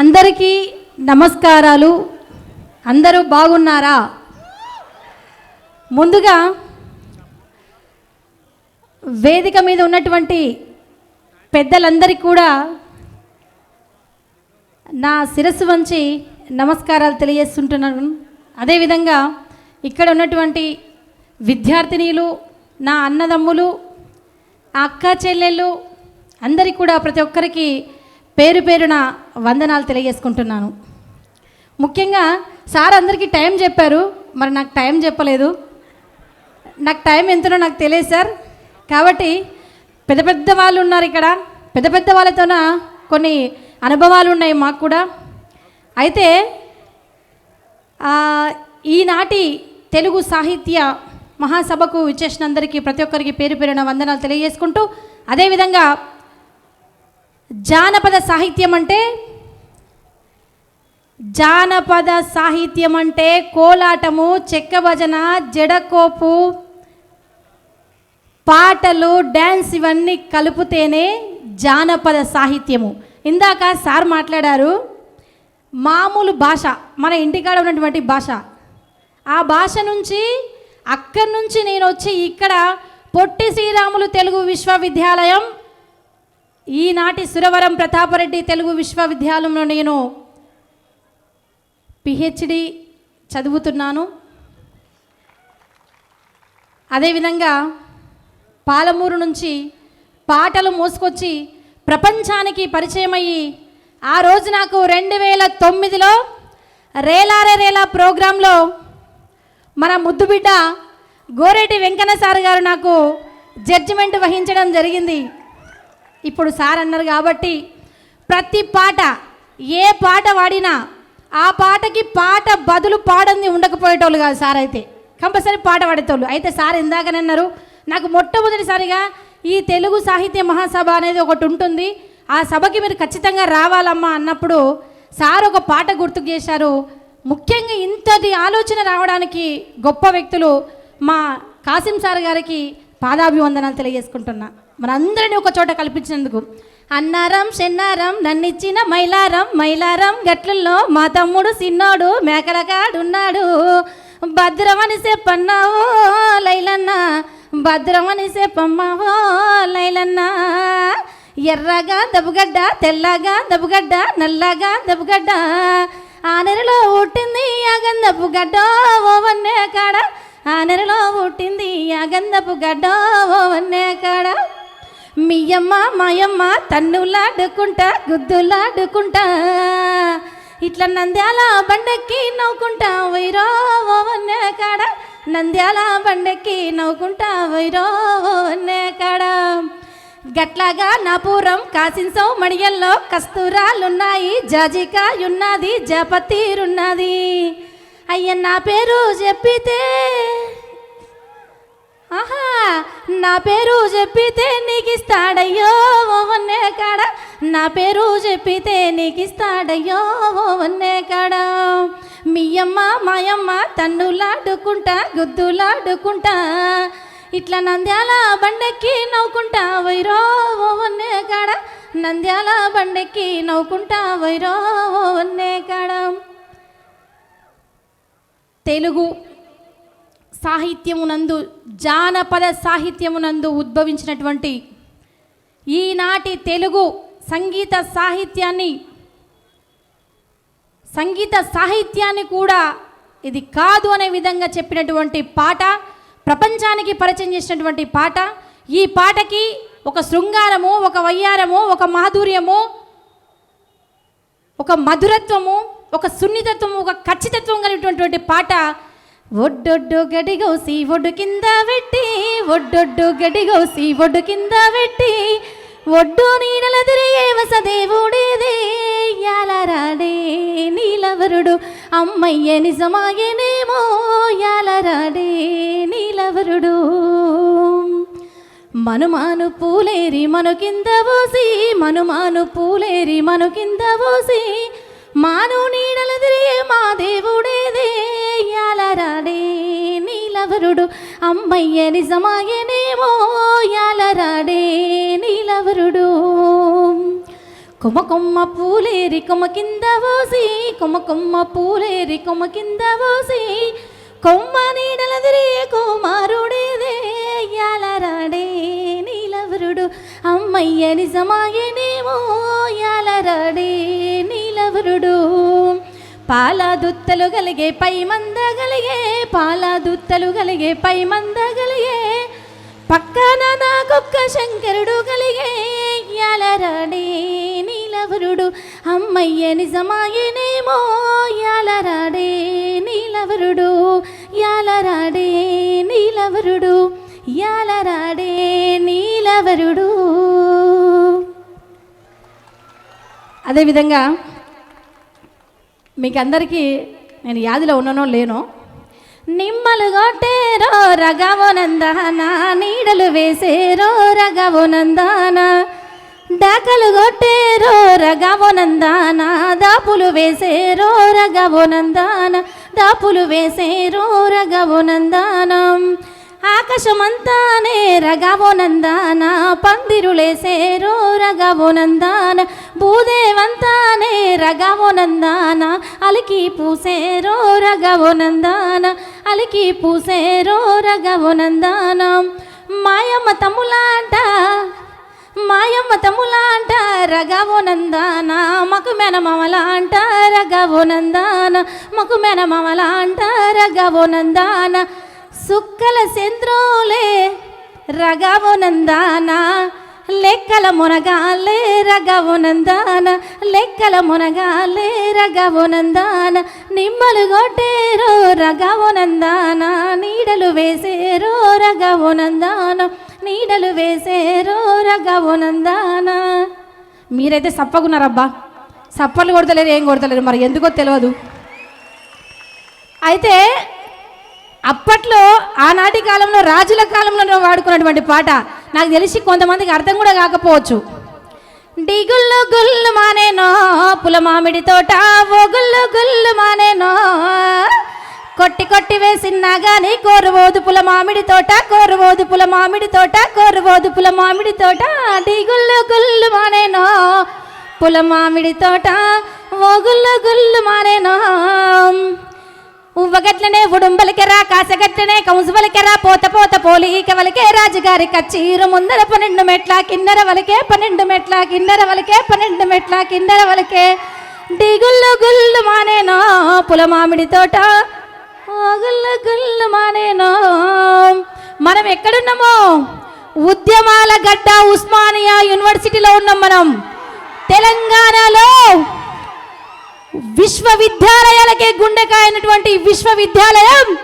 అందరికీ నమస్కారాలు. అందరూ బాగున్నారా? ముందుగా వేదిక మీద ఉన్నటువంటి పెద్దలందరికీ కూడా నా శిరస్సు వంచి నమస్కారాలు తెలియజేస్తుంటున్నాను. అదేవిధంగా ఇక్కడ ఉన్నటువంటి విద్యార్థినీలు నా అన్నదమ్ములు ఆ అక్క చెల్లెళ్ళు అందరికీ కూడా ప్రతి ఒక్కరికి పేరు పేరున వందనాలు తెలియజేసుకుంటున్నాను. ముఖ్యంగా సార్ అందరికీ టైం చెప్పారు. మరి నాకు టైం చెప్పలేదు. నాకు టైం ఎంతనో నాకు తెలియదు సార్. కాబట్టి పెద్ద పెద్ద వాళ్ళు ఉన్నారు ఇక్కడ. పెద్ద పెద్ద వాళ్ళతోన కొన్ని అనుభవాలు ఉన్నాయి మాకు కూడా. అయితే ఈనాటి తెలుగు సాహిత్య మహాసభకు ఇచ్చేసిన అందరికీ ప్రతి ఒక్కరికి పేరు పేరున వందనాలు తెలియజేసుకుంటూ అదేవిధంగా జానపద సాహిత్యం అంటే? జానపద సాహిత్యం అంటే కోలాటము చెక్క భజన జడకోపు పాటలు డ్యాన్స్ ఇవన్నీ కలుపుతేనే జానపద సాహిత్యము. ఇందాక సార్ మాట్లాడారు మామూలు భాష మన ఇంటికాడ ఉన్నటువంటి భాష. ఆ భాష నుంచి అక్కడి నుంచి నేను వచ్చి ఇక్కడ పొట్టి శ్రీరాములు తెలుగు విశ్వవిద్యాలయం ఈనాటి సురవరం ప్రతాపరెడ్డి తెలుగు విశ్వవిద్యాలయంలో నేను పిహెచ్డి చదువుతున్నాను. అదేవిధంగా పాలమూరు నుంచి పాటలు మోసుకొచ్చి ప్రపంచానికి పరిచయం అయ్యి ఆ రోజు నాకు రెండు వేల తొమ్మిదిలో రేలారే రేలా ప్రోగ్రాంలో మన ముద్దుబిడ్డ గోరేటి వెంకన్న సార్ గారు నాకు జడ్జిమెంట్ వహించడం జరిగింది. ఇప్పుడు సార్ అన్నారు కాబట్టి ప్రతి పాట ఏ పాట పాడినా ఆ పాటకి పాట బదులు పాడంది ఉండకపోయేటోళ్ళు కాదు సార్ అయితే. కంపల్సరీ పాట పాడేటోళ్ళు అయితే సార్ ఇందాకనే అన్నారు నాకు మొట్టమొదటిసారిగా ఈ తెలుగు సాహిత్య మహాసభ అనేది ఒకటి ఉంటుంది. ఆ సభకి మీరు ఖచ్చితంగా రావాలమ్మా అన్నప్పుడు సార్ ఒక పాట గుర్తుకు చేశారు. ముఖ్యంగా ఇంతటి ఆలోచన రావడానికి గొప్ప వ్యక్తులు మా కాసిం సార్ గారికి పాదాభివందనాలు తెలియజేసుకుంటున్నా. మనందరినీ ఒక చోట కల్పించినందుకు. అన్నారం చెన్నారం నన్నిచ్చిన మైలారం మైలారం గట్లలో మా తమ్ముడు సిన్నోడు మేకలకాడున్నాడు భద్రమని చెప్పన్నావో లైలన్న భద్రమని చెప్పమ్మావో లైలన్న. ఎర్రగా దబుగడ్డ తెల్లగా దబుగడ్డ నల్లగా దబుగడ్డ. ఆ పుట్టింది అగంధపు గడ్డ కాడ. ఆ పుట్టింది అగంధపు గడ్డ ఓ కాడ. మీయమ్మ మాయమ్మ తన్నులాడుకుంటా గుద్దులాడుకుంటా. ఇట్లా నంద్యాల బండకి నవ్వుకుంటా వైరో వన్నే కాడ. నంద్యాల బండకి నవ్వుకుంటా వైరో వన్నే కాడ. గట్లాగా నాపురం కాసిన్సో మడియల్లో కస్తూరాలున్నాయి. జాజికాయున్నది జపతీరున్నది. అయ్య నా పేరు చెప్పితే ఆహా నా పేరు చెప్పితే నీకు ఇస్తాడయ్యో ఓవన్నే కాడ. నా పేరు చెప్పితే నీకు ఇస్తాడయ్యో ఓవన్నే కాడ. మీ అమ్మ మాయమ్మ తన్నులాడుకుంటా గుద్దులాడుకుంటా. ఇట్లా నంద్యాల బండెక్కి నవ్వుకుంటా వైరో ఓవన్నే కాడ. నంద్యాల బండెక్కి నవ్వుకుంటా వైరో ఓవన్నే కాడ. తెలుగు సాహిత్యమునందు జానపద సాహిత్యమునందు ఉద్భవించినటువంటి ఈనాటి తెలుగు సంగీత సాహిత్యాన్ని సంగీత సాహిత్యాన్ని కూడా ఇది కాదు అనే విధంగా చెప్పినటువంటి పాట ప్రపంచానికి పరిచయం చేసినటువంటి పాట ఈ పాటకి ఒక శృంగారము ఒక వయ్యారము ఒక మాధుర్యము ఒక మధురత్వము ఒక సున్నితత్వము ఒక ఖచ్చితత్వం కలిగినటువంటి పాట ఒడ్డొడ్డు గడిగోసి ఒడ్డు కింద పెట్టి ఒడ్డొడ్డు గడిగోసి ఒడ్డు కింద పెట్టి ఒడ్డు నీడల తిరిగే వసదేవుడేదే యాలరాడే నీలవరుడు. అమ్మయ్య నిజమాయనేమో యాలరాడే నీలవరుడు. మనుమాను పూలేరి మను కింద పోసి మనుమాను పూలేరి మను కింద పోసి మాను నీడల తిరిగే మా నీలవరుడు అమ్మయ్య నిజమాయనేమో యాలరాడే నీలవరుడు. కొమ్మ కొమ్మ పూలేరి కొమ్మ కింద పోసి కొమ్మ కొమ్మ పూలేరి కొమ్మ కింద పోసి కొమ్మ నీడలదిరే కుమారుడేదే యాలరాడే నీలవరుడు. అమ్మయ్య నిజమాయనేమో యాలరాడే నీలవరుడు. పాల దుత్తలు కలిగే పై మంద కలిగే పాల దుత్తలు కలిగే పై మంద కలిగే పక్కన నాకొక్క శంకరుడు కలిగే యాలరాడే నీలవరుడు అమ్మయ్య నిజమాయనేమో యాలరాడే నీలవరుడు యాలరాడే నీలవరుడు యాలరాడే నీలవరుడు. అదేవిధంగా మీకు అందరికీ నేను యాదిలో ఉన్నానో లేనో నిమ్మలు కొట్టేరో రగవనందాన నీడలు వేసేరో రగవనందాన డాకలు కొట్టేరో రగవనందాన దాపులు వేసేరో రగవనందాన దాపులు వేసేరో రగవనందానం ఆకాశమంతానే రగవనందాన పందిరులేసేరో రగవనందాన భూదేవంతానే రగవనందాన అలికి పూసేరో రగవనందాన అలికి పూసేరో రగవనందానం మాయమ్మ తమ్ములాంట మాయమ్మ తమ్ములాంట రగవనందాన మకు మెనమమలాంట రగవనందాన మకు మెనమమలాంట రగవనందాన సుక్కల చంద్రోలే రగవనందాన లెక్కల మునగాలే రగవనందాన లెక్కల మునగాలే రగవనందాన నిమ్మలు కొట్టేరో రగవనందాన నీడలు వేసేరో రగవనందాన నీడలు వేసేరో రగవనందాన మీరైతే సప్పకున్నారబ్బా సప్పలు కొడతలేరు ఏం కొడతలేరు మరి ఎందుకో తెలియదు అయితే అప్పట్లో ఆనాటి కాలంలో రాజుల కాలంలో వాడుకున్నటువంటి పాట. నాకు తెలిసి కొంతమందికి అర్థం కూడా కాకపోవచ్చు. డిగుళ్ళు గుళ్ళు మానేనో పుల మామిడి తోట ఒగుళ్ళు గుళ్ళు మానేనో. కొట్టి కొట్టి వేసినా గాని కోరువోదు పుల మామిడి తోట కోరువోదు పుల మామిడి తోట కోరువోదు పుల మామిడి తోట. డిగుళ్ళు గుళ్ళు మానేనో పుల మామిడి తోట ఒగుళ్ళు గుళ్ళు మానేనో. ఉవ్వగట్లనే ఉడుంబలికెరా కాసగట్లనే కంసువలికెరా పోత పోత పోలి వలికే రాజుగారి కచ్చీరు ముందర పన్నెండు మెట్ల కిన్నెర వలికే పన్నెండు మెట్ల కిన్నెర వలికే పన్నెండు మెట్ల కిన్నెర వలికే డిగుళ్ళు గుళ్ళు మానేనా పుల మామిడి తోట. గుళ్ళు గుళ్ళు మానేనా మనం ఎక్కడున్నామో? ఉద్యమాల గడ్డ ఉస్మానియా యూనివర్సిటీలో ఉన్నాం మనం. తెలంగాణలో విశ్వవిద్యాలయాలకే గుండెకాయనటువంటి విశ్వవిద్యాలయం.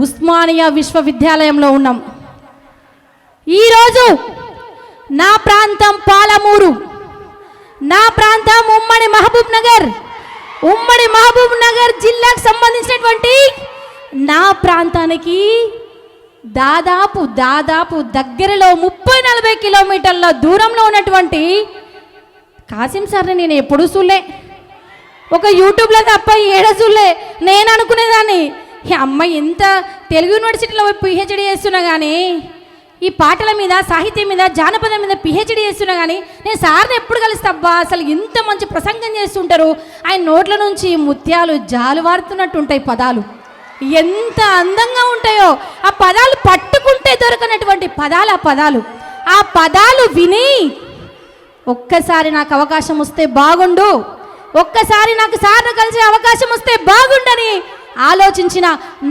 ఉస్మానియా విశ్వవిద్యాలయంలో ఉన్నాం. ఈరోజు నా ప్రాంతం పాలమూరు. నా ప్రాంతం ఉమ్మడి మహబూబ్ నగర్. ఉమ్మడి మహబూబ్ నగర్ జిల్లాకు సంబంధించినటువంటి నా ప్రాంతానికి దాదాపు దాదాపు దగ్గరలో ముప్పై నలభై కిలోమీటర్ల దూరంలో ఉన్నటువంటి కాసిం సార్ని నేను ఎప్పుడు చూడలే. ఒక యూట్యూబ్లో తప్ప ఏడ చూడలే. నేను అనుకునేదాన్ని అమ్మ అమ్మాయి ఎంత తెలుగు యూనివర్సిటీలో పిహెచ్డి చేస్తున్నా కానీ ఈ పాటల మీద సాహిత్యం మీద జానపదం మీద పిహెచ్డి చేస్తున్నా కానీ నేను సార్ని ఎప్పుడు కలుస్తాబ్బా అసలు ఇంత మంచి ప్రసంగం చేస్తుంటారు. ఆయన నోట్ల నుంచి ముత్యాలు జాలువారుతున్నట్టు ఉంటాయి పదాలు. ఎంత అందంగా ఉంటాయో ఆ పదాలు పట్టుకుంటే దొరకనటువంటి పదాలు ఆ పదాలు. ఆ పదాలు విని ఒక్కసారి నాకు అవకాశం వస్తే బాగుండు. ఒక్కసారి నాకు సార్ను కలిసే అవకాశం వస్తే బాగుండని ఆలోచించిన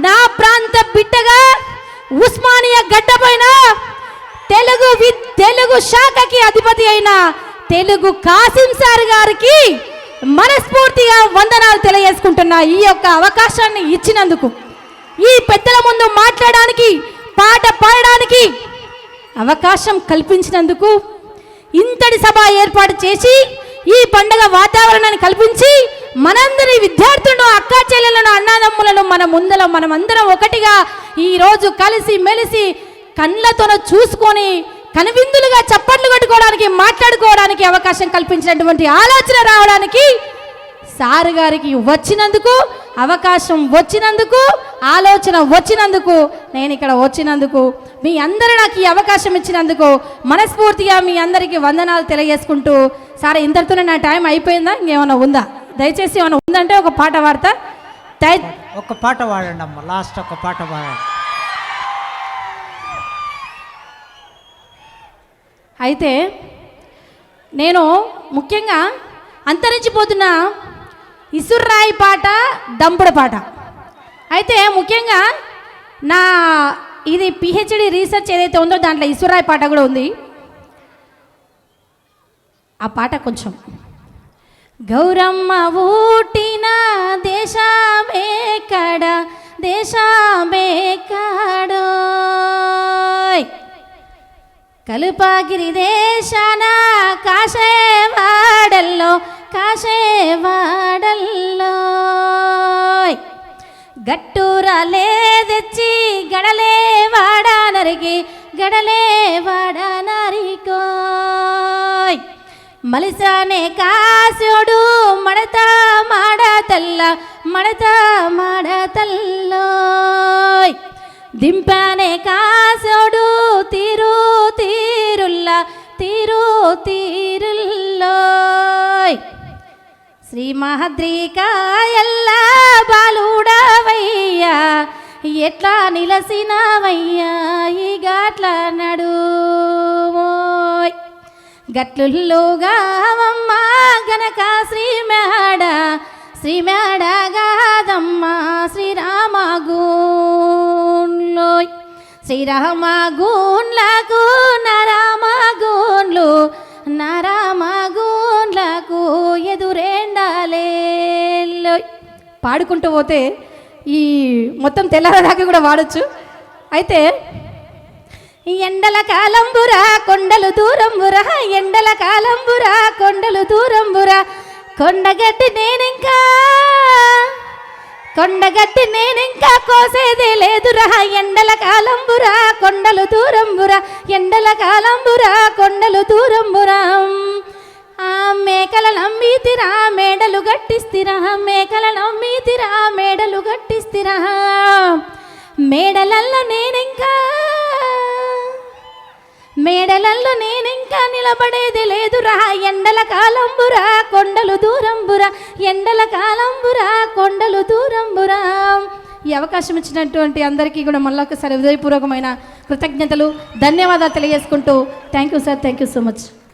నా ప్రాంత బిడ్డగా ఉస్మానియా గడ్డపైన తెలుగు వి తెలుగు శాఖకి అధిపతి అయిన తెలుగు కాసిం సార్ గారికి మనస్ఫూర్తిగా వందనాలు తెలియజేసుకుంటున్నా ఈ యొక్క అవకాశాన్ని ఇచ్చినందుకు. ఈ పెద్దల ముందు మాట్లాడడానికి పాట పాడడానికి అవకాశం కల్పించినందుకు ఇంతటి సభ ఏర్పాటు చేసి ఈ పండుగ వాతావరణాన్ని కల్పించి మనందరి విద్యార్థులను అక్కా చెల్లెలను అన్నదమ్ములను మన ముందర మనమందరం ఒకటిగా ఈరోజు కలిసి మెలిసి కళ్ళతో చూసుకొని కనువిందులుగా చప్పట్లు కట్టుకోవడానికి మాట్లాడుకోవడానికి అవకాశం కల్పించినటువంటి ఆలోచన రావడానికి సార్ గారికి వచ్చినందుకు అవకాశం వచ్చినందుకు ఆలోచన వచ్చినందుకు నేను ఇక్కడ వచ్చినందుకు మీ అందరూ నాకు ఈ అవకాశం ఇచ్చినందుకు మనస్ఫూర్తిగా మీ అందరికీ వందనాలు తెలియజేసుకుంటూ సరే ఇంతటితోనే నా టైం అయిపోయిందా? ఇంకేమైనా ఉందా? దయచేసి ఏమైనా ఉందంటే ఒక పాట పాడతా. దయ ఒక పాట పాడండి అమ్మ లాస్ట్ ఒక పాట పాడండి. అయితే నేను ముఖ్యంగా అంతరించిపోతున్న ఇసుర్రాయి పాట దంపుడు పాట. అయితే ముఖ్యంగా నా ఇది పిహెచ్డి రీసెర్చ్ ఏదైతే ఉందో దాంట్లో ఈశ్వరాయ్ పాట కూడా ఉంది. ఆ పాట కొంచెం. గౌరమ్మ ఊటిన దేశమే కడ దేశమే కాడోయ్ కలుపాగిరి దేశాన కాసేవాడల్లో కాసేవాడల్లో గట్టూరాలే తెచ్చి గడలే వాడానరికి గడలే వాడానరికోయ్ మలిసానే కాసుడు మడత మాడ తల్ల మడత మాడ తల్లోయ్ దింపానే కాసుడు తీరు తీరుల్లా తీరు తీరుల్లోయ్ శ్రీ మహద్రికాయల్ల బాలుడవయ్యా ఎట్లా నిలసినవయ్యా ఈ గట్ల నడుమోయ్ గట్లుల్లుగావమ్మ గనక శ్రీ మేడ శ్రీ మేడ గాదమ్మ శ్రీరామ గూన్లోయ్ శ్రీరామ గూన్లకు నరామ గూన్లు నరా పాడుకుంటూ పోతే ఈ మొత్తం తెల్లారదాకా కూడా వాడచ్చు. అయితే ఎండల కాలంబురా కొండలు దూరంబురా ఎండల కాలంబురా కొండలు దూరంబురా కొండగట్టి నేనింకా కొండగట్టి నేనింకా కోసేదే లేదురా. ఎండల కాలంబురా కొండలు దూరంబురా ఎండల కాలంబురా కొండలు దూరంబురా ఆ మేకల నమ్మితిరా మేడలు గట్టిస్తిరా మేకల నమ్మితిరా మేడలు గట్టిస్తిరా మేడలల్లో నేనింకా. మేడలల్లో నేనింకా నిలబడేది లేదురా. ఎండల కాలంబురా కొండలు దూరంబురా. ఎండల కాలంబురా కొండలు దూరంబురా. ఈ అవకాశం ఇచ్చినటువంటి అందరికీ కూడా మళ్ళొకసారి హృదయపూర్వకమైన కృతజ్ఞతలు ధన్యవాదాలు తెలియజేసుకుంటూ thank you sir thank you so much.